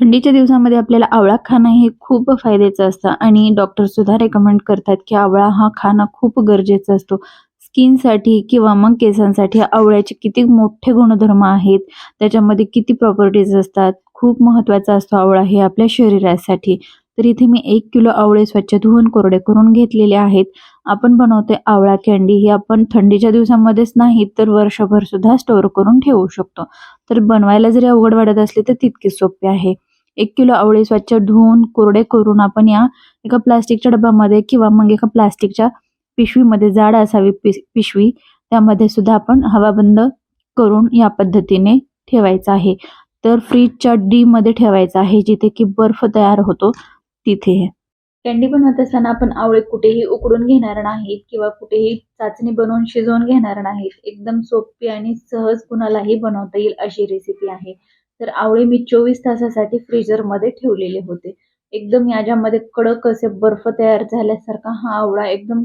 थंडीच्या दिवसामध्ये आपल्याला आवळा खाणं हे खूप फायद्याचं असतं. आणि डॉक्टरसुद्धा रेकमेंड करतात की आवळा हा खाणं खूप गरजेचं असतो. स्किनसाठी किंवा मग केसांसाठी आवळ्याचे किती मोठे गुणधर्म आहेत त्याच्यामध्ये किती प्रॉपर्टीज असतात खूप महत्त्वाचा असतो आवळा हे आपल्या शरीरासाठी. तर इथे मी एक किलो आवळे स्वच्छ धुवून कोरडे करून घेतलेले आहेत. आपण बनवते आवळा कँडी ही आपण थंडीच्या दिवसामध्येच नाही तर वर्षभर सुद्धा स्टोअर करून ठेवू शकतो. तर बनवायला जरी अवघड वाटत असली तर तितकी सोपी आहे. एक किलो आवळे स्वच्छ धुवून कोरडे करून आपण या एका प्लास्टिकच्या डब्यामध्ये किंवा मग एका प्लास्टिकच्या पिशवीमध्ये जाड असावी पिस पिशवी. त्यामध्ये सुद्धा आपण हवाबंद करून या पद्धतीने ठेवायचं आहे. तर फ्रीजच्या डी मध्ये ठेवायचं आहे जिथे की बर्फ तयार होतो तिथे. कँडी बनवत असताना आपण आवळे कुठेही उकडून घेणार नाहीत किंवा कुठेही चाचणी बनवून शिजवून घेणार नाहीत. एकदम सोपी आणि सहज कुणालाही बनवता येईल अशी रेसिपी आहे. तर आवळे मी चोवीस तासासाठी फ्रीजरमध्ये ठेवलेले होते. एकदम याच्यामध्ये कडक असे बर्फ तयार झाल्यासारखा हा आवळा एकदम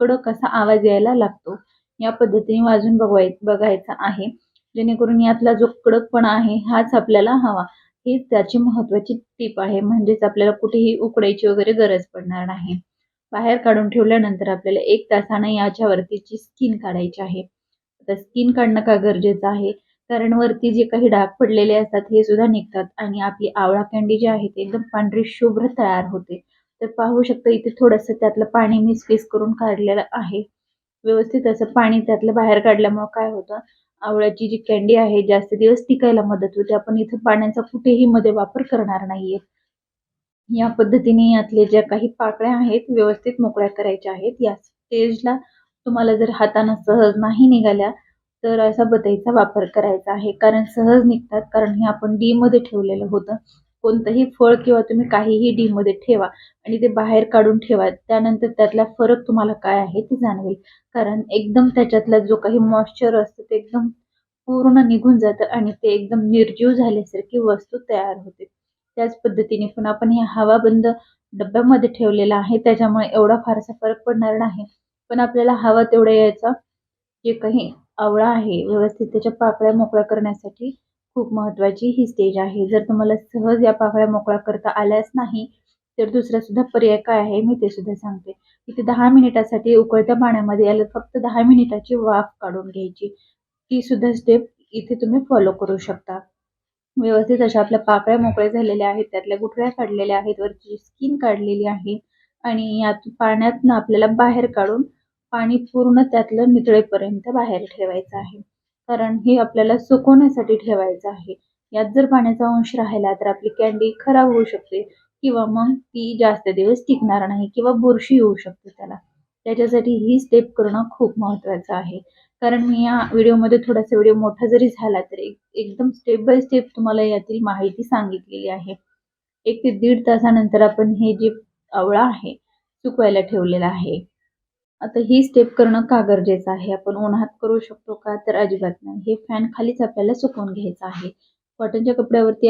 कडक असा आवाज यायला लागतो. या पद्धतीने वाजून बघवाय बघायचा आहे. जेणेकरून यातला जो कडकपणा आहे हाच आपल्याला हवा. ही त्याची महत्वाची टीप आहे. म्हणजेच आपल्याला कुठेही उकडायची वगैरे गरज पडणार नाही. बाहेर काढून ठेवल्यानंतर आपल्याला एक तासानं याच्यावरतीची स्किन काढायची आहे. आता स्किन काढणं का गरजेचं आहे? कारण वरती जे काही डाग पडलेले असतात हे सुद्धा निघतात आणि आपली आवळा कँडी जी आहे ते एकदम पांढरी शुभ्र तयार होते. तर पाहू शकता इथे थोडंसं त्यातलं पाणी मी स्क्वीज करून काढलेलं आहे. व्यवस्थित असं पाणी त्यातलं बाहेर काढल्यामुळे काय होतं आवळ्याची जी कँडी आहे जास्त दिवस टिकायला मदत होते. आपण इथं पाण्याचा कुठेही मध्ये वापर करणार नाहीये. या पद्धतीने यातले ज्या काही पाकळ्या आहेत व्यवस्थित मोकळ्या करायच्या आहेत. या स्टेजला तुम्हाला जर हातानं सहज नाही निघाल्या तर असा बतईचा वापर करायचा आहे. कारण सहज निघतात. कारण हे आपण डी मध्ये ठेवलेलं होतं. कोणतंही फळ किंवा तुम्ही काहीही डी मध्ये ठेवा आणि ते बाहेर काढून ठेवा. त्यानंतर त्यातला फरक तुम्हाला काय आहे ते जाणवेल. कारण एकदम त्याच्यातला जो काही मॉइश्चर असतं ते एकदम पूर्ण निघून जातं आणि ते एकदम निर्जीव झाल्यासारखी वस्तू तयार होते. त्याच पद्धतीने पण आपण हे हवाबंद डब्यामध्ये ठेवलेला आहे. त्याच्यामुळे एवढा फारसा फरक पडणार नाही. पण आपल्याला हवा तेवढा यायचा. जे काही आवळा आहे. व्यवस्थित त्याच्या पाकळ्या मोकळ्या करण्यासाठी खूप महत्त्वाची ही स्टेज आहे. जर तुम्हाला सहज या पाकळ्या मोकळ्या करता आल्याच नाही तर दुसरा सुद्धा पर्याय काय आहे मी ते सुद्धा सांगते. इथे दहा मिनिटासाठी उकळत्या पाण्यामध्ये याला फक्त दहा मिनिटाची वाफ काढून घ्यायची. ती सुद्धा स्टेप इथे तुम्ही फॉलो करू शकता. व्यवस्थित अशा आपल्या पाकळ्या मोकळ्या झालेल्या आहेत. त्यातल्या गुठळ्या काढलेल्या आहेत. वरची स्किन काढलेली आहे आणि यात पाण्यातनं आपल्याला बाहेर काढून पाणी पूर्ण त्यातलं नितळेपर्यंत बाहेर ठेवायचं आहे. कारण हे आपल्याला सुकवण्यासाठी ठेवायचं आहे. यात जर पाण्याचा अंश राहिला तर आपली कँडी खराब होऊ शकते किंवा मग ती जास्त दिवस टिकणार नाही किंवा बुरशी येऊ शकते त्याला. त्याच्यासाठी ही स्टेप करणं खूप महत्त्वाचं आहे. कारण मी या व्हिडिओमध्ये थोडासा व्हिडिओ मोठा जरी झाला तरी एकदम स्टेप बाय स्टेप तुम्हाला यातील माहिती सांगितलेली आहे. एक ते दीड तासानंतर आपण हे जे आवळा आहे सुकवायला ठेवलेला आहे. आता ही स्टेप करणं का गरजेचं आहे? आपण उन्हात करू शकतो का? तर अजिबात नाही. हे फॅन खालीच आपल्याला सुकवून घ्यायचं आहे. कॉटनच्या कपड्यावरती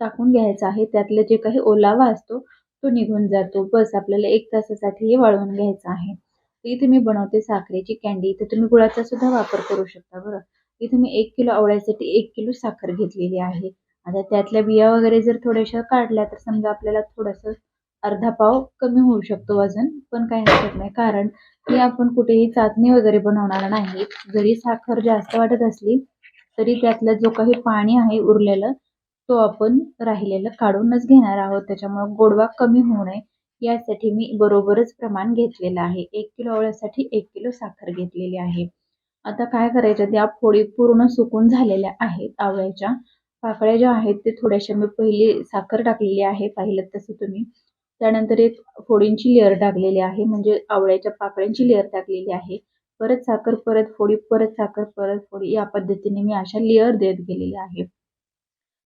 टाकून घ्यायचा आहे. त्यातलं जे काही ओलावा असतो तो निघून जातो. बस आपल्याला एक तासासाठी हे वाळवून घ्यायचं आहे. इथे मी बनवते साखरेची कँडी इथे तुम्ही गुळाचा सुद्धा वापर करू शकता बरं. इथे मी एक किलो आवळ्यासाठी एक किलो साखर घेतलेली आहे. आता त्यातल्या बिया वगैरे जर थोड्याशा काढल्या तर समजा आपल्याला थोडंसं अर्धा पाव कमी होऊ शकतो वजन पण काही हरकत नाही. कारण की आपण कुठेही चाचणी वगैरे बनवणार नाही. जरी साखर जास्त वाटत असली तरी त्यातलं जो काही पाणी आहे उरलेलं तो आपण राहिलेलं काढूनच घेणार आहोत. त्याच्यामुळे गोडवा कमी होऊ नये. यासाठी मी बरोबरच प्रमाण घेतलेलं आहे. एक किलो आवळ्यासाठी एक किलो साखर घेतलेली आहे. आता काय करायचं? त्या फोडी पूर्ण सुकून झालेल्या आहेत आवळ्याच्या. पाकळ्या ज्या आहेत ते थोड्याशा मी पहिली साखर टाकलेली आहे. पाहिलं तसं तुम्ही. त्यानंतर एक फोडींची लेअर टाकलेली आहे म्हणजे आवळ्याच्या पाकळ्यांची लेअर टाकलेली आहे. परत साखर परत फोडी परत साखर परत फोडी या पद्धतीने मी अशा लेअर देत गेलेली आहे.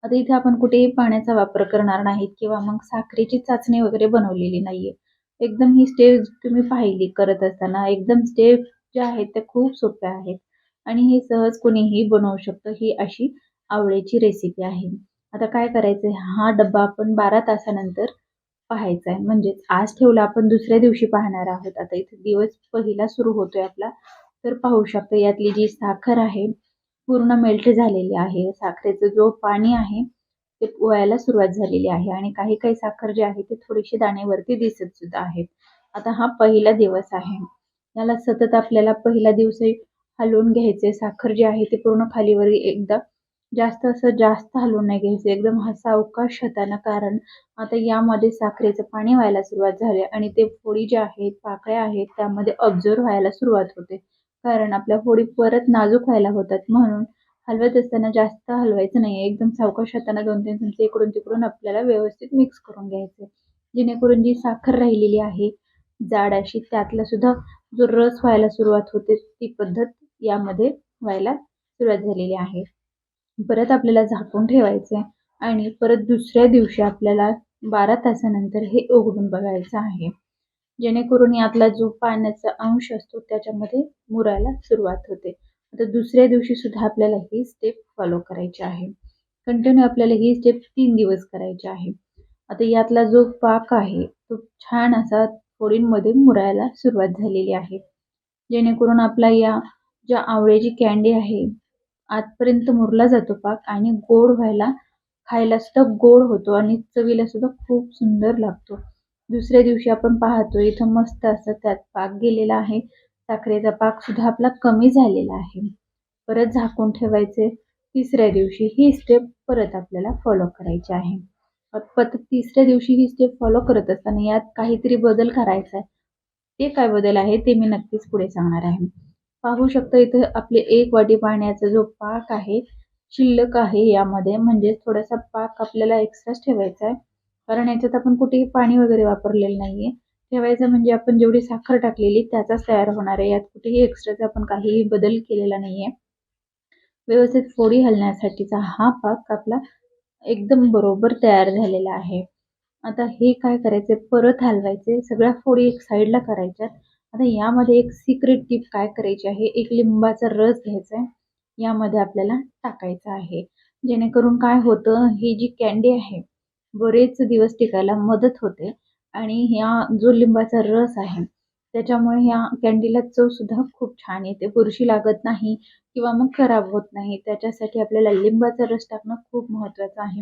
आता इथे आपण कुठेही पाण्याचा वापर करणार नाहीत किंवा मग साखरेची चाचणी वगैरे बनवलेली नाहीये. एकदम ही स्टेप तुम्ही पाहिली करत असताना एकदम स्टेप ज्या आहेत त्या खूप सोप्या आहेत. आणि हे सहज कोणीही बनवू शकतं ही अशी आवळ्याची रेसिपी आहे. आता काय करायचं हा डब्बा आपण बारा तासानंतर पाहायचा आहे म्हणजेच आज ठेवला आपण दुसऱ्या दिवशी पाहणार आहोत. आता इथे दिवस पहिला सुरू होतोय आपला. तर पाहू शकतो यातली जी साखर आहे पूर्ण मेल्ट झालेली आहे. साखरेचं जो पाणी आहे ते पोहायला सुरुवात झालेली आहे. आणि काही काही साखर जे आहे ते थोडीशी दाणेवरती दिसत सुद्धा आहेत. आता हा पहिला दिवस आहे. याला सतत आपल्याला पहिला दिवसही हलवून घ्यायचे साखर जी आहे ते पूर्ण खालीवर एकदा जास्त असं जास्त हलवून नाही घ्यायचं. एकदम हा सावकाश होताना कारण आता यामध्ये साखरेचं पाणी व्हायला सुरुवात झाली आणि ते फोडी ज्या आहेत पाकळ्या आहेत त्यामध्ये ऑब्झर्व व्हायला सुरुवात होते. कारण आपल्या फोडी परत नाजूक व्हायला होतात. म्हणून हलवत असताना जास्त हलवायचं नाही एकदम सावकाश होताना दोन तीन चमचे इकडून तिकडून आपल्याला व्यवस्थित मिक्स करून घ्यायचे. जेणेकरून जी साखर राहिलेली आहे जाड अशी त्यातला सुद्धा जो रस व्हायला सुरुवात होते ती पद्धत यामध्ये व्हायला सुरुवात झालेली आहे. परत आपल्याला झाकून ठेवायचं आहे आणि परत दुसऱ्या दिवशी आपल्याला बारा तासानंतर हे उघडून बघायचं आहे. जेणेकरून यातला जो पाण्याचा अंश असतो त्याच्यामध्ये मुरायला सुरुवात होते. आता दुसऱ्या दिवशी सुद्धा आपल्याला ही स्टेप फॉलो करायची आहे. कंटिन्यू आपल्याला ही स्टेप तीन दिवस करायची आहे. आता यातला जो पाक आहे तो छान असा फोडींमध्ये मुरायला सुरुवात झालेली आहे. जेणेकरून आपला या ज्या आवळ्याची कॅन्डी आहे आतपर्यंत मुरला जातो पाक आणि गोड व्हायला खायला सुद्धा गोड होतो आणि चवीला सुद्धा खूप सुंदर लागतो. दुसऱ्या दिवशी आपण पाहतो इथं मस्त असं त्यात पाक गेलेला आहे. साखरेचा पाक सुद्धा आपला कमी झालेला आहे. परत झाकून ठेवायचे. तिसऱ्या दिवशी ही स्टेप परत आपल्याला फॉलो करायची आहे. परत तिसऱ्या दिवशी ही स्टेप फॉलो करत असताना यात काहीतरी बदल करायचा आहे. ते काय बदल आहे ते मी नक्कीच पुढे सांगणार आहे. पाहू शकता इथे आपले एक वाटी पाण्याचा जो पाक आहे शिल्लक आहे यामध्ये. म्हणजे थोडासा पाक आपल्याला एक्स्ट्राच ठेवायचा आहे. कारण याच्यात आपण कुठेही पाणी वगैरे वापरलेलं नाहीये. ठेवायचं म्हणजे आपण जेवढी साखर टाकलेली त्याचाच तयार होणार आहे. यात कुठेही एक्स्ट्राचा आपण काहीही बदल केलेला नाहीये. व्यवस्थित फोडी हलण्यासाठीचा हा पाक आपला एकदम बरोबर तयार झालेला आहे. आता हे काय करायचे? परत हलवायचे. सगळ्या फोडी एक साईडला करायच्यात आता यामध्ये एक सिक्रेट टिप काय करायची आहे? एक लिंबाचा रस घ्यायचा आहे. यामध्ये आपल्याला टाकायचा आहे. जेणेकरून काय होतं? ही जी कॅन्डी आहे बरेच दिवस टिकायला मदत होते. आणि ह्या जो लिंबाचा रस आहे त्याच्यामुळे ह्या कॅन्डीला चव सुद्धा खूप छान येते. बुरशी लागत नाही किंवा मग खराब होत नाही. त्याच्यासाठी आपल्याला लिंबाचा रस टाकणं खूप महत्त्वाचं आहे.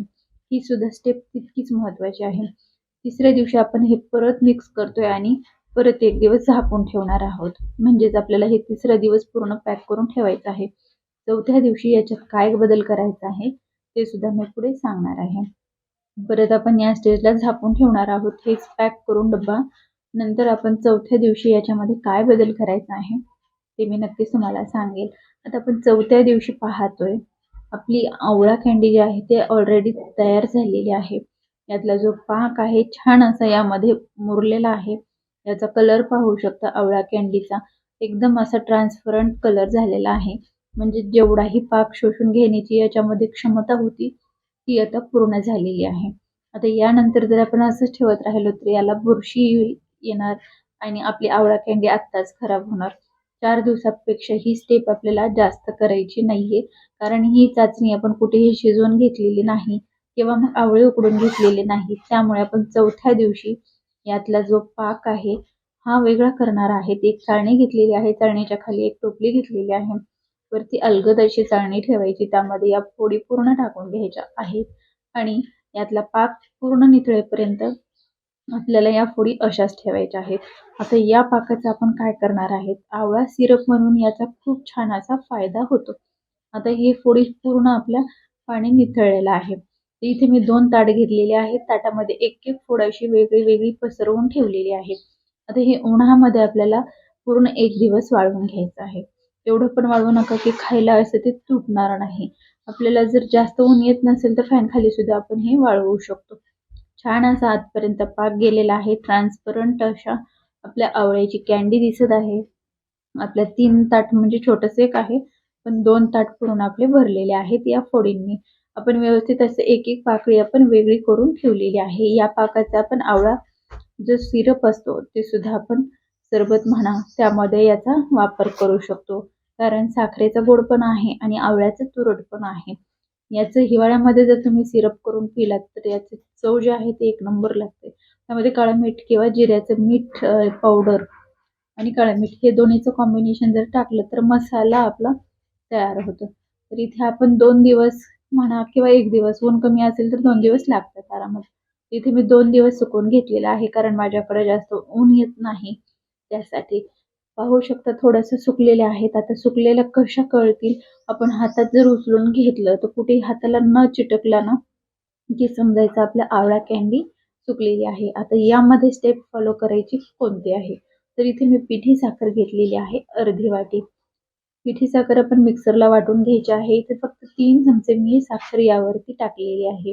ही सुद्धा स्टेप तितकीच महत्त्वाची आहे. तिसऱ्या दिवशी आपण हे परत मिक्स करतोय आणि परत एक दिवस झाकून ठेवणार आहोत. म्हणजेच आपल्याला हे तिसरा दिवस पूर्ण पॅक करून ठेवायचं आहे. चौथ्या दिवशी याच्यात काय बदल करायचा आहे ते सुद्धा मी पुढे सांगणार आहे. परत आपण या स्टेजला झाकून ठेवणार आहोत. हेच पॅक करून डब्बा. नंतर आपण चौथ्या दिवशी याच्यामध्ये काय बदल करायचा आहे ते मी नक्कीच तुम्हाला सांगेल. आता आपण चौथ्या दिवशी पाहतोय आपली आवळा कँडी जी आहे ते ऑलरेडी तयार झालेली आहे. यातला जो पाक आहे छान असा यामध्ये मुरलेला आहे. याचा कलर पाहू शकता आवळा कँडीचा एकदम असा ट्रान्सपरंट कलर झालेला आहे. म्हणजे जेवढाही पाक शोषून घेण्याची याच्यामध्ये क्षमता होती ती आता पूर्ण झालेली आहे. आता यानंतर जर आपण असंच ठेवत राहिलो तर याला बुरशी येणार आणि आपली आवळा कँडी आत्ताच खराब होणार. चार दिवसापेक्षा ही स्टेप आपल्याला जास्त करायची नाहीये. कारण ही चाचणी आपण कुठेही शिजवून घेतलेली नाही किंवा मग आवळे उकडून घेतलेले नाही. त्यामुळे आपण चौथ्या दिवशी यातला जो पाक आहे हा वेगळा करणार आहे. एक चाळणी घेतलेली आहे. चाळणीच्या खाली एक टोपली घेतलेली आहे. वरती अलगद अशी चाळणी ठेवायची. त्यामध्ये या फोडी पूर्ण टाकून घ्यायच्या आहेत. आणि यातला पाक पूर्ण नितळेपर्यंत आपल्याला या फोडी अशाच ठेवायच्या आहेत. आता या पाकाचा आपण काय करणार आहेत? आवळा सिरप म्हणून याचा खूप छान असा फायदा होतो. आता ही फोडी पूर्ण आपल्या पाणी निथळलेलं आहे. इथे मी दोन ताट घेतलेले आहेत. ताटामध्ये एक एक फोड अशी वेगळी वेगळी पसरवून ठेवलेली आहे आता हे उन्हामध्ये आपल्याला पूर्ण एक दिवस वाळवून घ्यायचं आहे. एवढं पण वाळवू नका की खायला असं ते तुटणार नाही. आपल्याला जर जास्त ऊन येत नसेल तर फॅन खाली सुद्धा आपण हे वाळवू शकतो. छान असा आतपर्यंत पाक गेलेला आहे. ट्रान्सपरंट अशा आपल्या आवळ्याची कॅन्डी दिसत आहे. आपल्या तीन ताट म्हणजे छोटस एक आहे. पण दोन ताट पूर्ण आपले भरलेले आहेत या फोडींनी. आपण व्यवस्थित असं एक एक पाकळी आपण वेगळी करून ठेवलेली आहे. या पाकाचा आपण आवळा जो सिरप असतो ते सुद्धा आपण सरबत म्हणा त्यामध्ये याचा वापर करू शकतो. कारण साखरेचा गोड पण आहे आणि आवळ्याचं तुरट पण आहे. याचं हिवाळ्यामध्ये जर तुम्ही सिरप करून पिलात तर याची चव जी आहे ती एक नंबर लागते. त्यामध्ये काळं मीठ किंवा जिऱ्याचं मीठ पावडर आणि काळं मीठ हे दोन्हीचं कॉम्बिनेशन जर टाकलं तर मसाला आपला तयार होतो. तर इथे आपण दोन दिवस म्हणा किंवा एक दिवस ऊन कमी असेल तर दोन दिवस लागतात आरामात. इथे मी दोन दिवस सुकवून घेतलेला आहे कारण माझ्याकडे जास्त ऊन येत नाही त्यासाठी. पाहू शकता थोडंसं सुकलेले आहेत आता सुकलेल्या कशा कळतील? आपण हातात जर उचलून घेतलं तर कुठे हाताला न चिटकला ना की समजायचं आपल्या आवळा कॅन्डी सुकलेली आहे. आता यामध्ये स्टेप फॉलो करायची कोणती आहे? तर इथे मी पिठी साखर घेतलेली आहे अर्धी वाटी. पिठी साखर आपण मिक्सरला वाटून घ्यायची आहे. इथे फक्त तीन चमचे मी साखर यावरती टाकलेली आहे.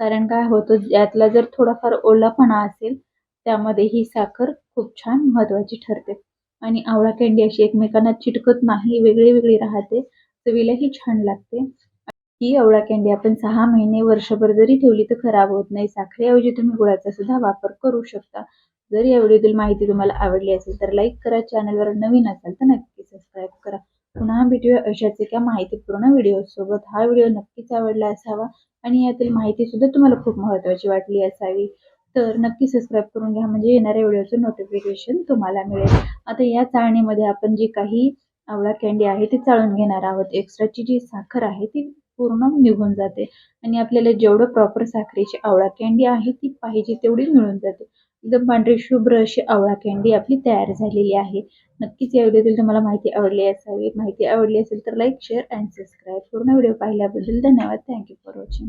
कारण काय होतं यातला जर थोडाफार ओलापणा असेल त्यामध्ये ही साखर खूप छान महत्त्वाची ठरते. आणि आवळा कँडी अशी एकमेकांना चिटकत नाही वेगळी वेगळी राहते. चवीलाही छान लागते. ही आवळा कँडी आपण सहा महिने वर्षभर जरी ठेवली तर खराब होत नाही. साखरेऐवजी तुम्ही गुळाचा सुद्धा वापर करू शकता. जर या व्हिडिओतील माहिती तुम्हाला आवडली असेल तर लाईक करा. चॅनलवर नवीन असाल तर नक्की सबस्क्राईब करा. पुन्हा भेटूया अशाच एका माहितीपूर्ण व्हिडिओसोबत हा व्हिडिओ नक्कीच आवडला असावा आणि यातील माहिती सुद्धा तुम्हाला खूप महत्त्वाची वाटली असावी. तर नक्की सबस्क्राईब करून घ्या. म्हणजे येणाऱ्या व्हिडिओचं नोटिफिकेशन तुम्हाला मिळेल. आता या चाळणीमध्ये आपण जी काही आवळा कँडी आहे ती चाळून घेणार आहोत. एक्स्ट्राची जी साखर आहे ती पूर्ण निघून जाते. आणि आपल्याला जेवढं प्रॉपर साखरेची आवळा कँडी आहे ती पाहिजे तेवढी मिळून जाते. एकदम पांढरी शुभ्र अशी आवळा कँडी आपली तयार झालेली आहे. नक्कीच या व्हिडिओतील तुम्हाला माहिती आवडली असावी. माहिती आवडली असेल तर लाईक शेअर अँड सबस्क्राईब पूर्ण व्हिडिओ पाहिल्याबद्दल धन्यवाद. Thank you for watching